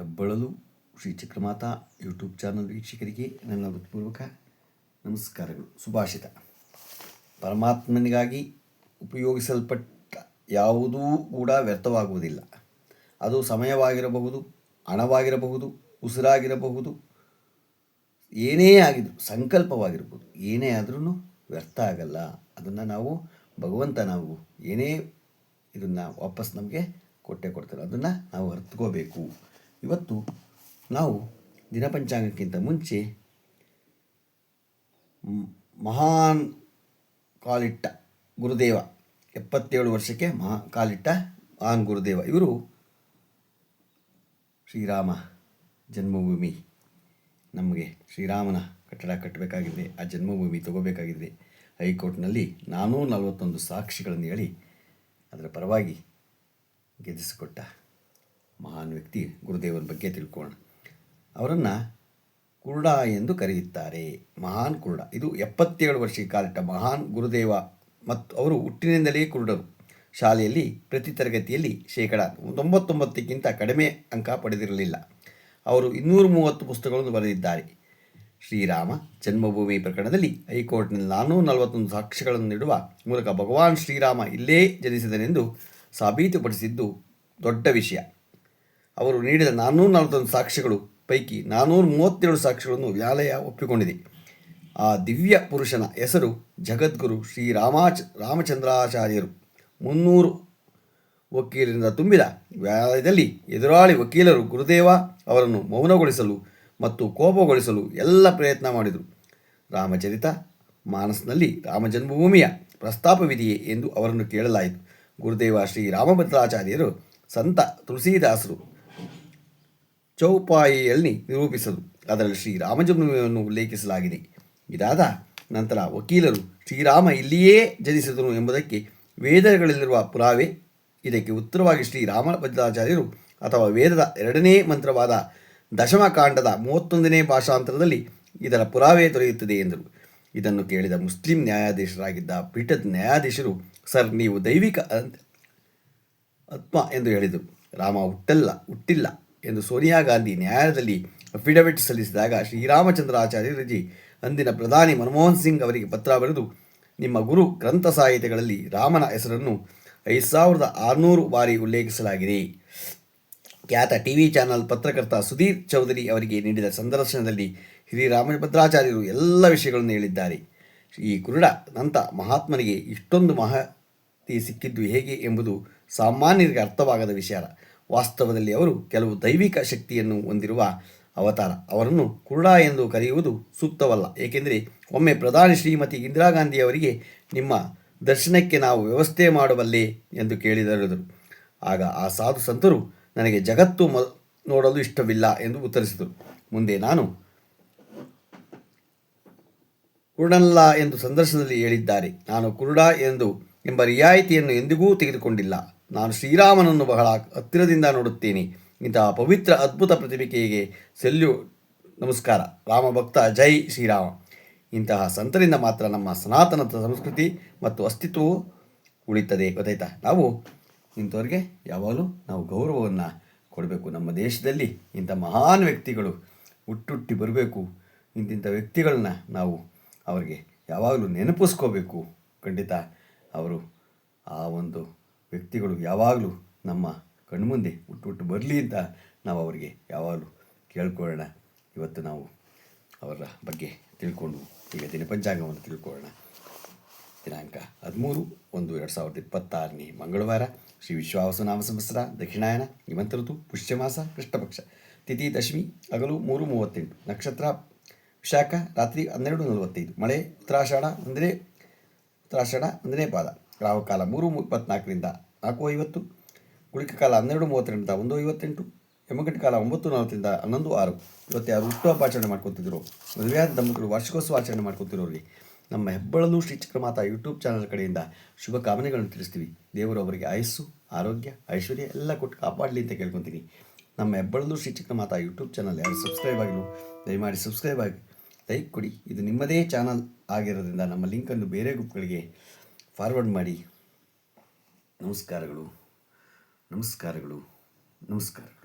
ಹೆಬ್ಬಳಲು Shri Chakramata YouTube channel ವೀಕ್ಷಕರಿಗೆ ನನ್ನ ಹೃತ್ಪೂರ್ವಕ ನಮಸ್ಕಾರಗಳು. ಸುಭಾಷಿತ. ಪರಮಾತ್ಮನಿಗಾಗಿ ಉಪಯೋಗಿಸಲ್ಪಟ್ಟ ಯಾವುದೂ ಕೂಡ ವ್ಯರ್ಥವಾಗುವುದಿಲ್ಲ. ಅದು ಸಮಯವಾಗಿರಬಹುದು, ಹಣವಾಗಿರಬಹುದು, ಉಸಿರಾಗಿರಬಹುದು, ಏನೇ ಆಗಿದ್ರು ಸಂಕಲ್ಪವಾಗಿರ್ಬೋದು ಏನೇ ಆದ್ರೂ ವ್ಯರ್ಥ ಆಗಲ್ಲ. ಅದನ್ನು ನಾವು ಭಗವಂತ ನಾವು ಏನೇ ಇದನ್ನು ವಾಪಸ್ ನಮಗೆ ಕೊಟ್ಟೆ ಕೊಡ್ತಾರೆ ಅದನ್ನು ನಾವು ಅರ್ಥಕೋಬೇಕು ಇವತ್ತು ನಾವು ದಿನಪಂಚಾಂಗಕ್ಕಿಂತ ಮುಂಚೆ ಮಹಾನ್ ಕಾಲಿಟ್ಟ ಗುರುದೇವ, ಎಪ್ಪತ್ತೇಳು ವರ್ಷಕ್ಕೆ ಮಹಾ, ಕಾಲಿಟ್ಟ ಮಹಾನ್ ಗುರುದೇವ. ಇವರು ಶ್ರೀರಾಮ ಜನ್ಮಭೂಮಿ. ನಮಗೆ ಶ್ರೀರಾಮನ ಕಟ್ಟಡ ಕಟ್ಟಬೇಕಾಗಿದೆ, ಆ ಜನ್ಮಭೂಮಿ ತಗೋಬೇಕಾಗಿದೆ. ಹೈಕೋರ್ಟ್ನಲ್ಲಿ ನಾನೂ ನಲವತ್ತೊಂದು ಸಾಕ್ಷಿಗಳನ್ನು ಹೇಳಿ ಅದರ ಪರವಾಗಿ ಗೆದ್ದಿಸಿಕೊಟ್ಟ ಮಹಾನ್ ವ್ಯಕ್ತಿ ಗುರುದೇವನ ಬಗ್ಗೆ ತಿಳ್ಕೊಳ್ಳೋಣ. ಅವರನ್ನು ಕುರುಡ ಎಂದು ಕರೆಯುತ್ತಾರೆ. ಮಹಾನ್ ಕುರುಡ. ಇದು ಎಪ್ಪತ್ತೇಳು ವರ್ಷ ಕಾಲಿಟ್ಟ ಮಹಾನ್ ಗುರುದೇವ ಮತ್ತು ಅವರು ಹುಟ್ಟಿನಿಂದಲೇ ಕುರುಡರು. ಶಾಲೆಯಲ್ಲಿ ಪ್ರತಿ ತರಗತಿಯಲ್ಲಿ ಶೇಕಡ ತೊಂಬತ್ತೊಂಬತ್ತಕ್ಕಿಂತ ಕಡಿಮೆ ಅಂಕ ಪಡೆದಿರಲಿಲ್ಲ. ಅವರು ಇನ್ನೂರ ಮೂವತ್ತು ಪುಸ್ತಕಗಳನ್ನು ಬರೆದಿದ್ದಾರೆ. ಶ್ರೀರಾಮ ಜನ್ಮಭೂಮಿ ಪ್ರಕರಣದಲ್ಲಿ ಹೈಕೋರ್ಟ್ನಲ್ಲಿ ನಾನ್ನೂರ ನಲವತ್ತೊಂದು ಸಾಕ್ಷ್ಯಗಳನ್ನು ನೀಡುವ ಮೂಲಕ ಭಗವಾನ್ ಶ್ರೀರಾಮ ಇಲ್ಲೇ ಜನಿಸಿದನೆಂದು ಸಾಬೀತುಪಡಿಸಿದ್ದು ದೊಡ್ಡ ವಿಷಯ. ಅವರು ನೀಡಿದ ನಾನ್ನೂರ ನಲವತ್ತೊಂದು ಸಾಕ್ಷಿಗಳು ಪೈಕಿ ನಾನ್ನೂರ ಮೂವತ್ತೆರಡು ಸಾಕ್ಷಿಗಳನ್ನು ನ್ಯಾಯಾಲಯ ಒಪ್ಪಿಕೊಂಡಿದೆ. ಆ ದಿವ್ಯ ಪುರುಷನ ಹೆಸರು ಜಗದ್ಗುರು ಶ್ರೀ ರಾಮಾಚ, ರಾಮಚಂದ್ರಾಚಾರ್ಯರು. ಮುನ್ನೂರು ವಕೀಲರಿಂದ ತುಂಬಿದ ವ್ಯಾಲಯದಲ್ಲಿ ಎದುರಾಳಿ ವಕೀಲರು ಗುರುದೇವ ಅವರನ್ನು ಮೌನಗೊಳಿಸಲು ಮತ್ತು ಕೋಪಗೊಳಿಸಲು ಎಲ್ಲ ಪ್ರಯತ್ನ ಮಾಡಿದರು. ರಾಮಚರಿತ ಮಾನಸ್ನಲ್ಲಿ ರಾಮ ಜನ್ಮಭೂಮಿಯ ಪ್ರಸ್ತಾಪವಿದೆಯೇ ಎಂದು ಅವರನ್ನು ಕೇಳಲಾಯಿತು. ಗುರುದೇವ ಶ್ರೀ ರಾಮಭದ್ರಾಚಾರ್ಯರು ಸಂತ ತುಳಸೀದಾಸರು ಚೌಪಾಯಿಯಲ್ಲಿ ನಿರೂಪಿಸಲು ಅದರಲ್ಲಿ ಶ್ರೀರಾಮಜನ್ಮವನ್ನು ಉಲ್ಲೇಖಿಸಲಾಗಿದೆ. ಇದಾದ ನಂತರ ವಕೀಲರು ಶ್ರೀರಾಮ ಇಲ್ಲಿಯೇ ಜನಿಸಿದನು ಎಂಬುದಕ್ಕೆ ವೇದಗಳಲ್ಲಿರುವ ಪುರಾವೆ. ಇದಕ್ಕೆ ಉತ್ತರವಾಗಿ ಶ್ರೀರಾಮ ಭದ್ರಾಚಾರ್ಯರು ಅಥವಾ ವೇದದ ಎರಡನೇ ಮಂತ್ರವಾದ ದಶಮಕಾಂಡದ ಮೂವತ್ತೊಂದನೇ ಭಾಷಾಂತರದಲ್ಲಿ ಇದರ ಪುರಾವೆ ದೊರೆಯುತ್ತದೆ ಎಂದರು. ಇದನ್ನು ಕೇಳಿದ ಮುಸ್ಲಿಂ ನ್ಯಾಯಾಧೀಶರಾಗಿದ್ದ ಪೀಠದ ನ್ಯಾಯಾಧೀಶರು, ಸರ್, ನೀವು ದೈವಿಕ ಆತ್ಮ ಎಂದು ಹೇಳಿದರು. ರಾಮ ಹುಟ್ಟಲ್ಲ, ಹುಟ್ಟಿಲ್ಲ. ಎಂದು ಸೋನಿಯಾ ಗಾಂಧಿ ನ್ಯಾಯಾಲಯದಲ್ಲಿ ಅಫಿಡವಿಟ್ ಸಲ್ಲಿಸಿದಾಗ ಶ್ರೀರಾಮಚಂದ್ರಾಚಾರ್ಯರಜಿ ಅಂದಿನ ಪ್ರಧಾನಿ ಮನಮೋಹನ್ ಸಿಂಗ್ ಅವರಿಗೆ ಪತ್ರ ಬರೆದು, ನಿಮ್ಮ ಗುರು ಗ್ರಂಥ ಸಾಹಿತ್ಯಗಳಲ್ಲಿ ರಾಮನ ಹೆಸರನ್ನು ಐದು ಸಾವಿರದ ಆರುನೂರು ಬಾರಿ ಉಲ್ಲೇಖಿಸಲಾಗಿದೆ. ಖ್ಯಾತ ಟಿ ವಿ ಚಾನಲ್ ಪತ್ರಕರ್ತ ಸುಧೀರ್ ಚೌಧರಿ ಅವರಿಗೆ ನೀಡಿದ ಸಂದರ್ಶನದಲ್ಲಿ ಶ್ರೀರಾಮಭದ್ರಾಚಾರ್ಯರು ಎಲ್ಲ ವಿಷಯಗಳನ್ನು ಹೇಳಿದ್ದಾರೆ. ಈ ಕುರುಡ ನಂತ ಮಹಾತ್ಮನಿಗೆ ಇಷ್ಟೊಂದು ಮಹತಿ ಸಿಕ್ಕಿದ್ದು ಹೇಗೆ ಎಂಬುದು ಸಾಮಾನ್ಯರಿಗೆ ಅರ್ಥವಾಗದ ವಿಚಾರ. ವಾಸ್ತವದಲ್ಲಿ ಅವರು ಕೆಲವು ದೈವಿಕ ಶಕ್ತಿಯನ್ನು ಹೊಂದಿರುವ ಅವತಾರ. ಅವರನ್ನು ಕುರುಡ ಎಂದು ಕರೆಯುವುದು ಸೂಕ್ತವಲ್ಲ. ಏಕೆಂದರೆ ಒಮ್ಮೆ ಪ್ರಧಾನಿ ಶ್ರೀಮತಿ ಇಂದಿರಾ ಗಾಂಧಿ ಅವರಿಗೆ ನಿಮ್ಮ ದರ್ಶನಕ್ಕೆ ನಾವು ವ್ಯವಸ್ಥೆ ಮಾಡಬಲ್ಲೆ ಎಂದು ಕೇಳಿದರು ಆಗ ಆ ಸಾಧು ಸಂತರು, ನನಗೆ ಜಗತ್ತು ಮ, ನೋಡಲು ಇಷ್ಟವಿಲ್ಲ ಎಂದು ಉತ್ತರಿಸಿದರು. ಮುಂದೆ ನಾನು ಕುರುಡನಲ್ಲ ಎಂದು ಸಂದರ್ಶನದಲ್ಲಿ ಹೇಳಿದ್ದಾರೆ. ನಾನು ಕುರುಡ ಎಂದು ಎಂಬ ರಿಯಾಯಿತಿಯನ್ನು ಎಂದಿಗೂ ತೆಗೆದುಕೊಂಡಿಲ್ಲ. ನಾನು ಶ್ರೀರಾಮನನ್ನು ಬಹಳ ಹತ್ತಿರದಿಂದ ನೋಡುತ್ತೇನೆ. ಇಂತಹ ಪವಿತ್ರ ಅದ್ಭುತ ಪ್ರತಿಭಿಕೆಗೆ ಸೆಲ್ಯು ನಮಸ್ಕಾರ. ರಾಮಭಕ್ತ ಜೈ ಶ್ರೀರಾಮ. ಇಂತಹ ಸಂತರಿಂದ ಮಾತ್ರ ನಮ್ಮ ಸನಾತನ ಸಂಸ್ಕೃತಿ ಮತ್ತು ಅಸ್ತಿತ್ವವು ಉಳಿತದೆ ಗೊತ್ತಾಯ್ತಾ? ನಾವು ಇಂಥವ್ರಿಗೆ ಯಾವಾಗಲೂ ನಾವು ಗೌರವವನ್ನು ಕೊಡಬೇಕು. ನಮ್ಮ ದೇಶದಲ್ಲಿ ಇಂಥ ಮಹಾನ್ ವ್ಯಕ್ತಿಗಳು ಹುಟ್ಟುಟ್ಟಿ ಬರಬೇಕು. ಇಂತಿಂಥ ವ್ಯಕ್ತಿಗಳನ್ನ ನಾವು ಅವರಿಗೆ ಯಾವಾಗಲೂ ನೆನಪಿಸ್ಕೋಬೇಕು. ಖಂಡಿತ ಅವರು ಆ ಒಂದು ವ್ಯಕ್ತಿಗಳು ಯಾವಾಗಲೂ ನಮ್ಮ ಕಣ್ಮುಂದೆ ಹುಟ್ಟು ಹುಟ್ಟು ಬರಲಿ ಅಂತ ನಾವು ಅವರಿಗೆ ಯಾವಾಗಲೂ ಕೇಳ್ಕೊಳ್ಳೋಣ. ಇವತ್ತು ನಾವು ಅವರ ಬಗ್ಗೆ ತಿಳ್ಕೊಂಡು ಈಗ ದಿನಪಂಚಾಂಗವನ್ನು ತಿಳ್ಕೊಳ್ಳೋಣ. ದಿನಾಂಕ ಹದಿಮೂರು ಒಂದು ಎರಡು ಸಾವಿರದ ಇಪ್ಪತ್ತಾರನೇ ಮಂಗಳವಾರ ಶ್ರೀ ವಿಶ್ವಾವಸನಾಮ ಸಂವತ್ಸರ, ದಕ್ಷಿಣಾಯನ, ಹಿಮಂತ ಋತು, ಪುಷ್ಯಮಾಸ, ಕೃಷ್ಣಪಕ್ಷ, ತಿಥಿ, ದಶಮಿ, ಹಗಲು ಮೂರು ಮೂವತ್ತೆಂಟು, ನಕ್ಷತ್ರ, ವಿಶಾಖ, ರಾತ್ರಿ ಹನ್ನೆರಡು ನಲವತ್ತೈದು, ಮಳೆ, ಉತ್ತರಾಷಾಢ ಒಂದನೇ ಉತ್ತರಾಷಾಢ ಒಂದನೇ ಪಾದ. ರಾಹುಕಾಲ ಮೂರು ಇಪ್ಪತ್ನಾಲ್ಕರಿಂದ ನಾಲ್ಕು ಐವತ್ತು, ಗುಳಿಕೆ ಕಾಲ ಹನ್ನೆರಡು ಮೂವತ್ತರಿಂದ ಒಂದು ಐವತ್ತೆಂಟು ಯಮಗಂಟ ಕಾಲ ಒಂಬತ್ತು ನಲವತ್ತರಿಂದ ಹನ್ನೊಂದು ಆರು. ಇವತ್ತು ಯಾರು ಹುಟ್ಟುಹಬ್ಬ ಆಚರಣೆ ಮಾಡ್ಕೊತಿದ್ರು? ಮದುವೆಯಾದ ದಂಪತಿಗಳು ವಾರ್ಷಿಕೋತ್ಸವ ಆಚರಣೆ ಮಾಡ್ಕೊತಿರೋರಿಗೆ ನಮ್ಮ ಹೆಬ್ಬಳಲು ಶ್ರೀ ಚಕ್ರಮಾತಾ ಯೂಟ್ಯೂಬ್ ಚಾನಲ್ ಕಡೆಯಿಂದ ಶುಭ ಕಾಮನೆಗಳನ್ನು ತಿಳಿಸ್ತೀವಿ. ದೇವರು ಅವರಿಗೆ ಆಯಸ್ಸು, ಆರೋಗ್ಯ, ಐಶ್ವರ್ಯ ಎಲ್ಲ ಕೊಟ್ಟು ಕಾಪಾಡಲಿ ಅಂತ ಕೇಳ್ಕೊತೀನಿ. ನಮ್ಮ ಹೆಬ್ಬಳಲು ಶ್ರೀ ಚಕ್ರಮಾತಾ ಯೂಟ್ಯೂಬ್ ಚಾನಲ್ ಯಾರು ಸಬ್ಸ್ಕ್ರೈಬ್ ಆಗಿಲ್ಲ, ದಯಮಾಡಿ ಸಬ್ಸ್ಕ್ರೈಬ್ ಆಗಿ. ಲೈಕ್ ಕೊಡಿ. ಇದು ನಿಮ್ಮದೇ ಚಾನಲ್ ಆಗಿರೋದ್ರಿಂದ ನಮ್ಮ ಲಿಂಕನ್ನು ಬೇರೆ ಗ್ರೂಪ್ಗಳಿಗೆ ಫಾರ್ವರ್ಡ್ ಮಾಡಿ. ನಮಸ್ಕಾರಗಳು. ನಮಸ್ಕಾರಗಳು. ನಮಸ್ಕಾರ.